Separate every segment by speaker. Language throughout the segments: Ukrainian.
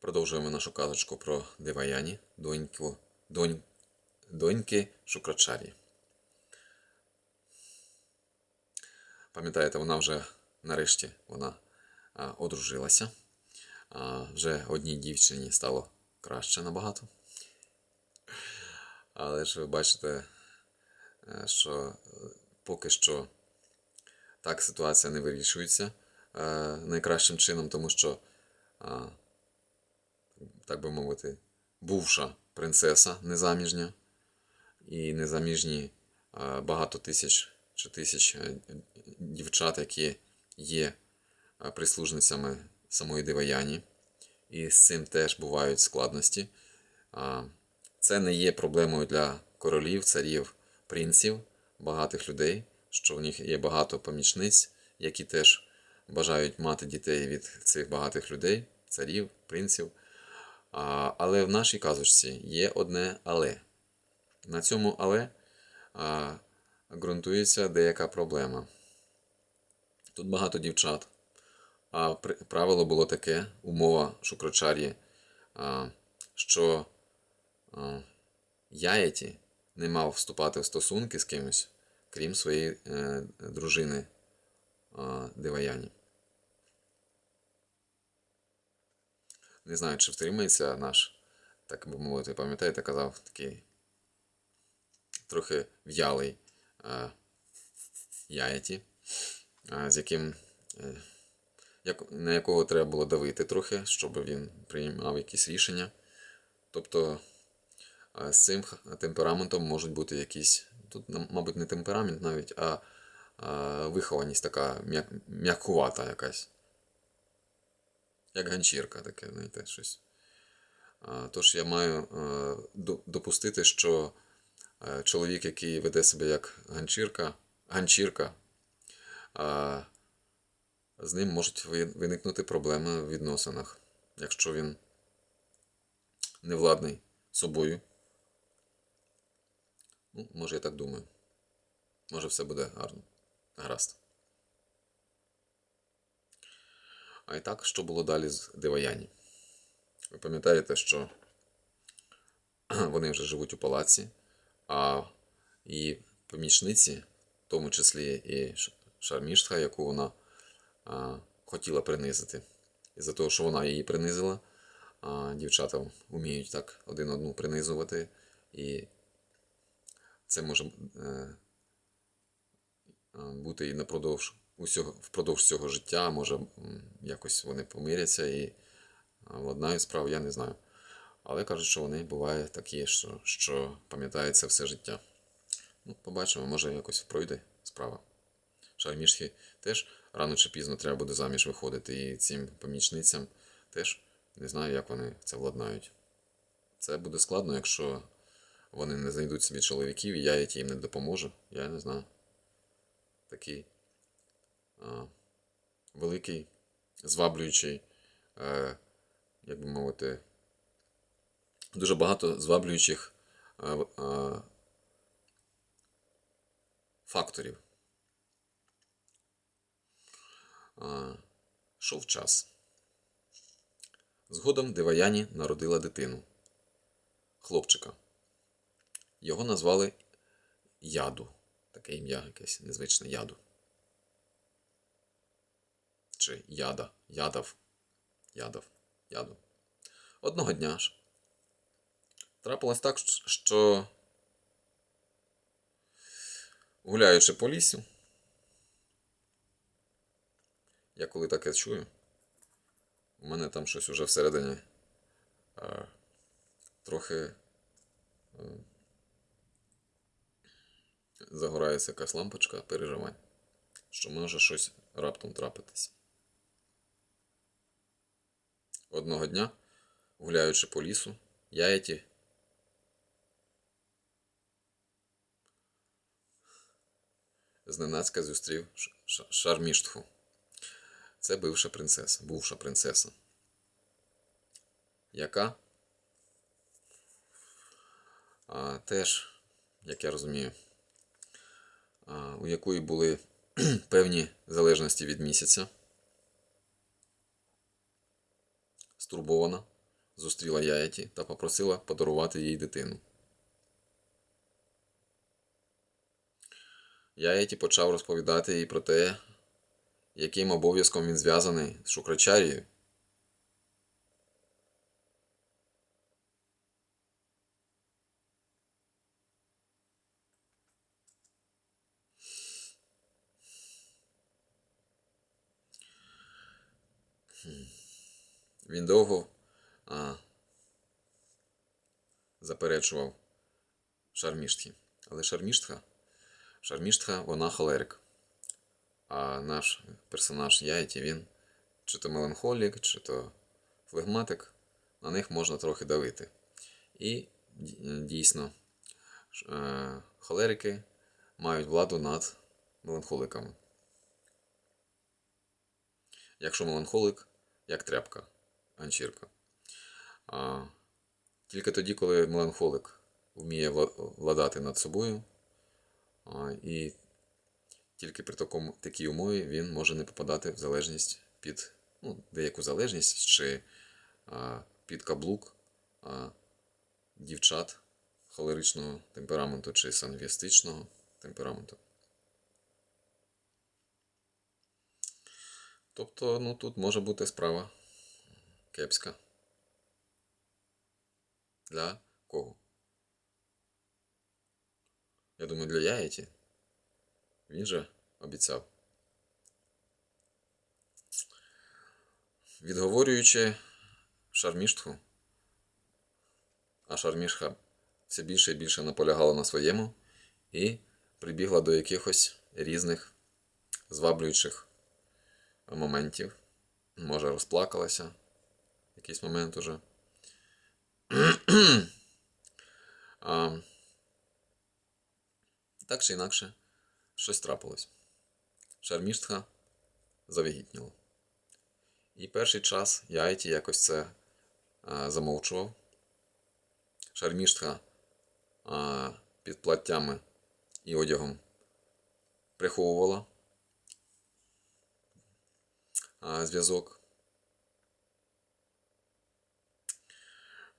Speaker 1: Продовжуємо нашу казочку про Деваяні, доньку, донь, доньки Шукрачарі. Пам'ятаєте, вона вже нарешті вона а, одружилася. А, вже одній дівчині стало краще набагато. Але ж ви бачите, е, що е, поки що так ситуація не вирішується е, найкращим чином, тому що, а, так би мовити, бувша принцеса незаміжня і незаміжні багато тисяч чи тисяч е, дівчат, які є прислужницями самої Деваяні. І з цим теж бувають складності. Це не є проблемою для королів, царів, принців, багатих людей, що в них є багато помічниць, які теж бажають мати дітей від цих багатих людей, царів, принців. А, Але в нашій казочці є одне але. На цьому але а, ґрунтується деяка проблема. Тут багато дівчат. А правило було таке, умова шукрочар'ї, що яєті не мав вступати в стосунки з кимось, крім своєї е, дружини Деваяні. Не знаю, чи втримається наш, так би мовити, пам'ятаєте, казав такий трохи в'ялий а, яєті, а, з яким. е, як, на якого треба було давити трохи, щоб він приймав якісь рішення. Тобто з цим темпераментом можуть бути якісь, тут, мабуть, не темперамент навіть, а, вихованість така м'як, м'якувата якась. Як ганчірка таке, знаєте, щось. Тож я маю е, допустити, що е, чоловік, який веде себе як ганчірка, ганчірка, з ним можуть виникнути проблеми в відносинах, якщо він не владний собою. Ну, може, я так думаю. Може, все буде гарно. Гаразд. А і так, що було далі з Деваяні? Ви пам'ятаєте, що вони вже живуть у палаці, а її помічниці, в тому числі і Ш- Шарміштха, яку вона а, хотіла принизити. І за того, що вона її принизила, а, дівчата вміють так один одну принизувати. І це може е, бути і напродовж усього, впродовж цього життя, може якось вони помиряться і владнають справу, я не знаю. Але кажуть, що вони бувають такі, що, що пам'ятаються все життя. Ну, побачимо, може якось пройде справа. Шармішки теж рано чи пізно треба буде заміж виходити, і цим помічницям теж не знаю, як вони це владнають. Це буде складно, якщо вони не знайдуть собі чоловіків, і я їм не допоможу. Я не знаю. Такий великий, зваблюючий, е, як би мовити, дуже багато зваблюючих е, е, факторів. Шов час. Згодом Деваяні народила дитину, хлопчика. Його назвали Яду. Таке ім'я якесь незвичне Яду. Чи Яда, Ядав, Ядав, Яду. Одного дня ж трапилось так, що гуляючи по лісу, я коли таке чую, у мене там щось уже всередині а, трохи а, загорається якась лампочка переживань, що може щось раптом трапитись. Одного дня, гуляючи по лісу, яєті зненацька зустрів Шарміштху. Це бивша принцеса, бувша принцеса. Яка а, теж, як я розумію, а, у якої були певні залежності від місяця. Стурбована зустріла Яєті та попросила подарувати їй дитину. Яєті почав розповідати їй про те, яким обов'язком він зв'язаний з Шукрачарією. Він довго а, заперечував Шарміштхі. Але Шарміштха, Шарміштха, вона холерик. А наш персонаж Яйті, він чи то меланхолік, чи то флегматик, на них можна трохи давити. І дійсно, е, холерики мають владу над меланхоликами. Якщо меланхолик, як тряпка, ганчірка. А, тільки тоді, коли меланхолик вміє владати над собою, а, і тільки при такому, такій умові він може не попадати в залежність під ну, деяку залежність чи а, під каблук а, дівчат холеричного темпераменту чи сангвістичного темпераменту. Тобто, ну тут може бути справа кепська. Для кого? Я думаю, для Яєті. Він же обіцяв. Відговорюючи шарміштху, а шармішха все більше і більше наполягала на своєму і прибігла до якихось різних зваблюючих моментів. Може, розплакалася якийсь момент уже. а, так чи інакше, щось трапилось. Шарміштха завагітніла. І перший час Яйті якось це а, замовчував. Шарміштха а, під платтями і одягом приховувала зв'язок.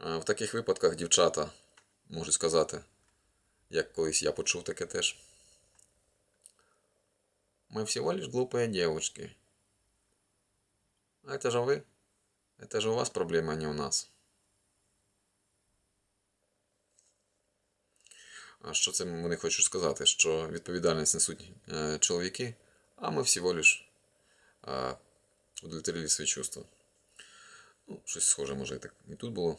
Speaker 1: В таких випадках дівчата можуть сказати, як колись я почув таке теж. Мы всего лишь глупые девочки. А это же вы. Это же у вас проблема, а не у нас. А що це вони хочуть сказати? Що відповідальність несуть е, чоловіки, а ми всього лиш е, удовлетворили свої чувства. Ну, щось схоже, може, і так і тут було.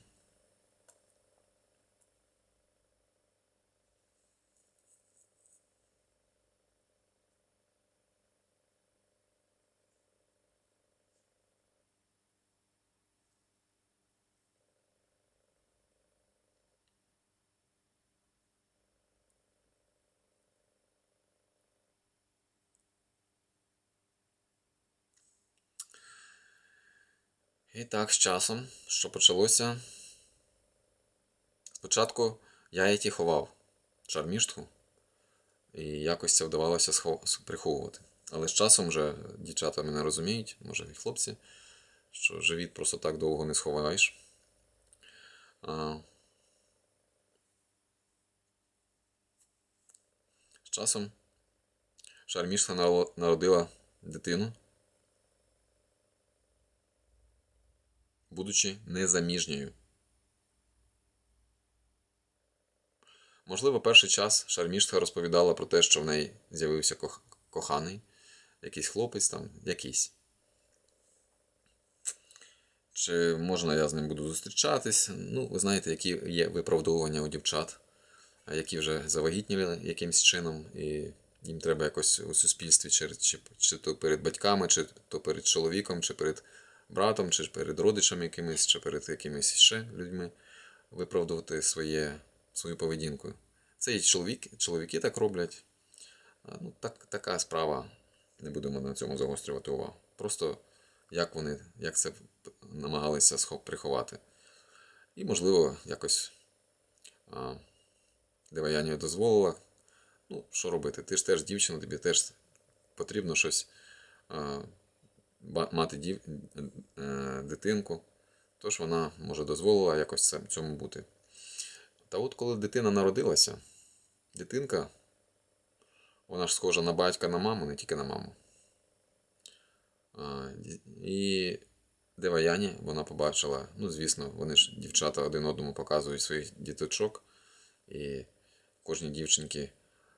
Speaker 1: І так, з часом, що почалося. Спочатку я її ховав шарміштку, і якось це вдавалося схо- приховувати. Але з часом вже дівчата мене розуміють, може і хлопці, що живіт просто так довго не сховаєш. А... З часом шармішка народила дитину. Будучи незаміжньою. Можливо, перший час Шарміштха розповідала про те, що в неї з'явився кох- коханий, якийсь хлопець там, якийсь. Чи можна я з ним буду зустрічатись? Ну, ви знаєте, які є виправдовування у дівчат, які вже завагітніли якимось чином, і їм треба якось у суспільстві, чи, чи, чи то перед батьками, чи то перед чоловіком, чи перед братом, чи перед родичами якимись, чи перед якимись ще людьми виправдувати своє, свою поведінку. Це і чоловік, чоловіки так роблять. Ну, так, така справа. Не будемо на цьому загострювати увагу. Просто як вони, як це намагалися приховати. І, можливо, якось а, Деваянія дозволила. Ну, що робити? Ти ж теж дівчина, тобі теж потрібно щось мати дів, е, дитинку. Тож вона, може, дозволила якось цьому бути. Та от коли дитина народилася, дитинка, вона ж схожа на батька, на маму, не тільки на маму. І Деваяні вона побачила, ну, звісно, вони ж дівчата один одному показують своїх діточок. І кожній дівчинці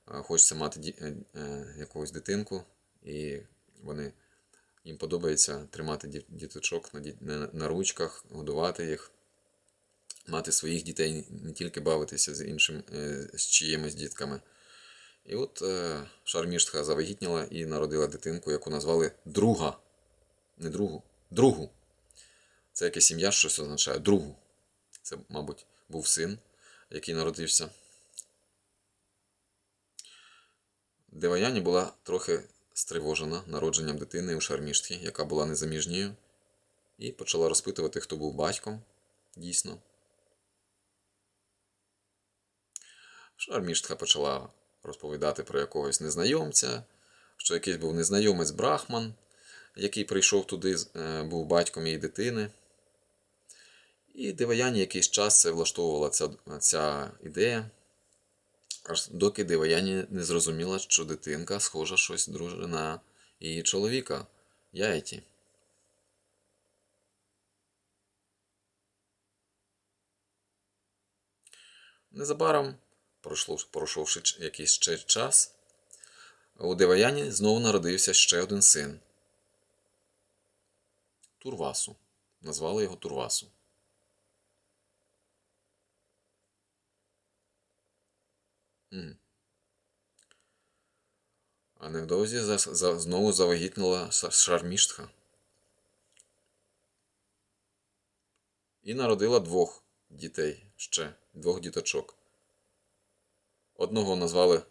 Speaker 1: хочеться мати ді- е, е, якогось дитинку, і вони їм подобається тримати діточок на, ручках, годувати їх, мати своїх дітей, не тільки бавитися з іншим, е, з чиїмись дітками. І от е, Шарміштха завагітніла і народила дитинку, яку назвали друга. Не другу, другу. Це якесь ім'я щось означає. Другу. Це, мабуть, був син, який народився. Деваяні була трохи стривожена народженням дитини у Шарміштхі, яка була незаміжньою, і почала розпитувати, хто був батьком, дійсно. Шарміштха почала розповідати про якогось незнайомця, що якийсь був незнайомець Брахман, який прийшов туди, е, був батьком її дитини. І Деваяні якийсь час це влаштовувала ця, ця ідея. Аж доки Деваяні не зрозуміла, що дитинка схожа щось друже на її чоловіка Яйті. Незабаром, пройшовши якийсь ще час, у Деваяні знову народився ще один син Турвасу. Назвали його Турвасу. А невдовзі за, за, знову завагітніла Ша- Шарміштха. І народила двох дітей ще, двох діточок. Одного назвали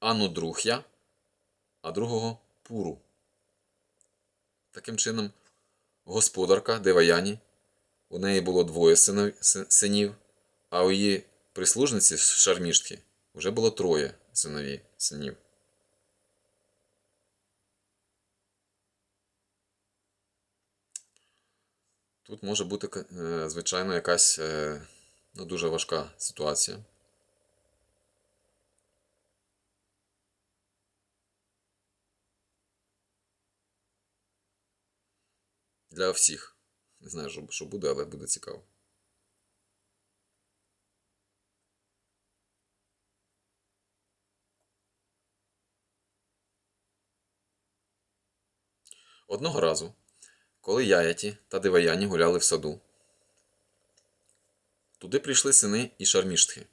Speaker 1: Анудрухя, а другого Пуру. Таким чином, господарка Деваяні, у неї було двоє синів, а у її прислужниці Шарміштки вже було троє синові, синів. Тут може бути, е, звичайно, якась е, ну, дуже важка ситуація. Для всіх. Не знаю, що буде, але буде цікаво. Одного разу, коли Яяті та Деваяні гуляли в саду, туди прийшли сини і Шарміштхи.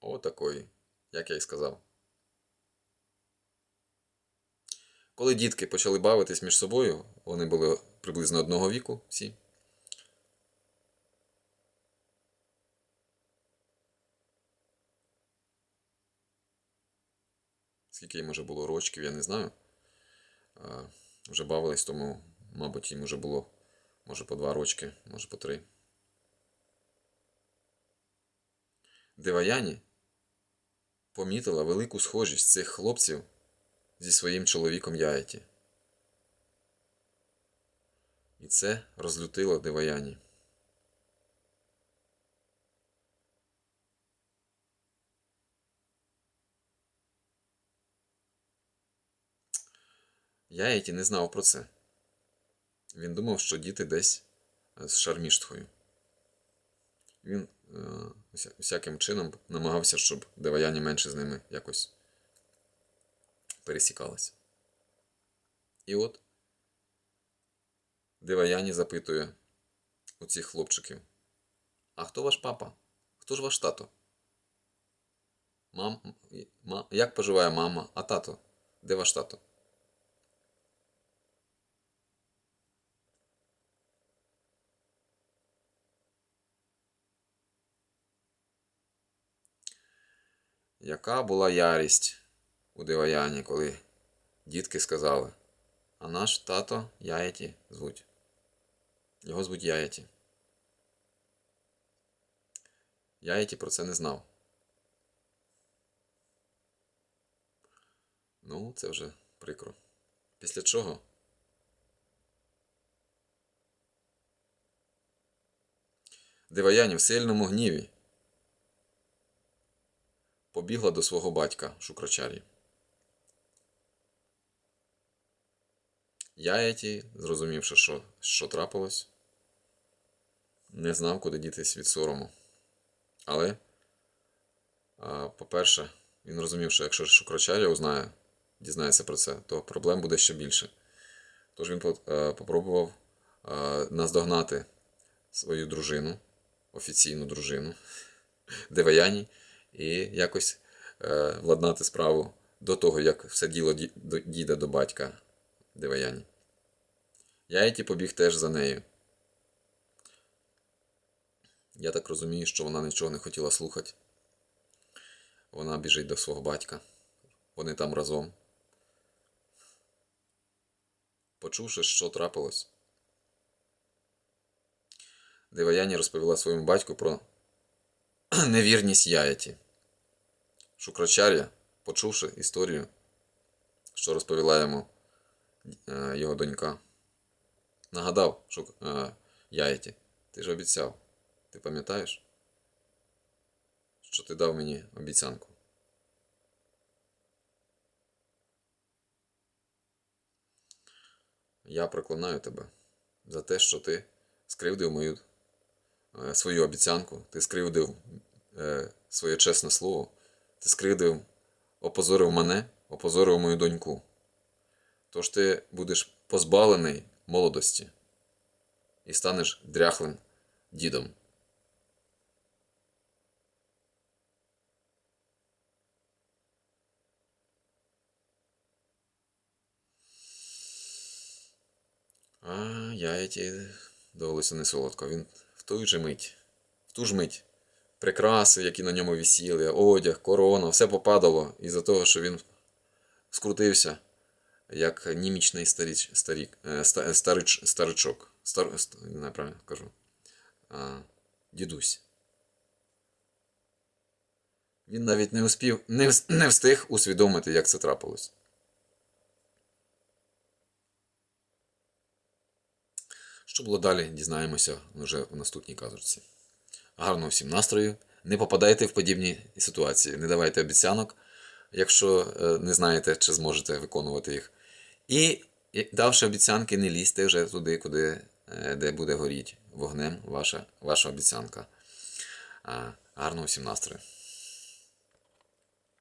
Speaker 1: О, такої, як я й сказав. Коли дітки почали бавитись між собою, вони були приблизно одного віку всі. Скільки їм уже було рочків, я не знаю. А, вже бавились, тому, мабуть, їм вже було може по два рочки, може по три. Деваяні помітила велику схожість цих хлопців зі своїм чоловіком Яєті. І це розлютило Деваяні. Яєті не знав про це. Він думав, що діти десь е, з шарміштхою. Він е, всяким чином намагався, щоб Деваяні менше з ними якось пересікалася. І от Деваяні запитує у цих хлопчиків: А хто ваш папа? Хто ж ваш тато? Мам, ма, як поживає мама, а тато? Де ваш тато? Яка була ярість у Деваяні, коли дітки сказали, а наш тато Яєті звуть. Його звуть Яєті. Яєті про це не знав. Ну, це вже прикро. Після чого? Диваяні в сильному гніві побігла до свого батька Шукрачарі. Яєті, зрозумівши, що, що трапилось, не знав, куди дітись від сорому. Але, по-перше, він розумів, що якщо Шукрачаря узнає, дізнається про це, то проблем буде ще більше. Тож він е, попробував е, наздогнати свою дружину, офіційну дружину Деваяні, і якось е, владнати справу до того, як все діло дійде до батька Деваяні. Яйті побіг теж за нею. Я так розумію, що вона нічого не хотіла слухати. Вона біжить до свого батька. Вони там разом. Почувши, що трапилось, Деваяні розповіла своєму батьку про невірність Яяті. Шукрачар'я, почувши історію, що розповіла йому е, його донька, нагадав Шук... е, Яяті, ти ж обіцяв, ти пам'ятаєш, що ти дав мені обіцянку? Я проклинаю тебе за те, що ти скривдив мою е, свою обіцянку, ти скривдив е, своє чесне слово, ти скривдив, опозорив мене, опозорив мою доньку. Тож ти будеш позбавлений молодості і станеш дряхлим дідом. А яйті довелося не солодко. Він в ту ж мить, в ту ж мить, прикраси, які на ньому висіли, одяг, корона, все попадало із-за того, що він скрутився, як німічний старіч, старік, е, старич, старичок. Стар, ст- не правильно кажу. А, дідусь. Він навіть не успів, не, не встиг усвідомити, як це трапилось. Що було далі, дізнаємося вже в наступній казочці. Гарного всім настрою. Не попадайте в подібні ситуації, не давайте обіцянок, якщо е, не знаєте, чи зможете виконувати їх. І, давши обіцянки, не лізьте вже туди, куди, е, де буде горіть вогнем ваша, ваша обіцянка. Гарного всім настрою.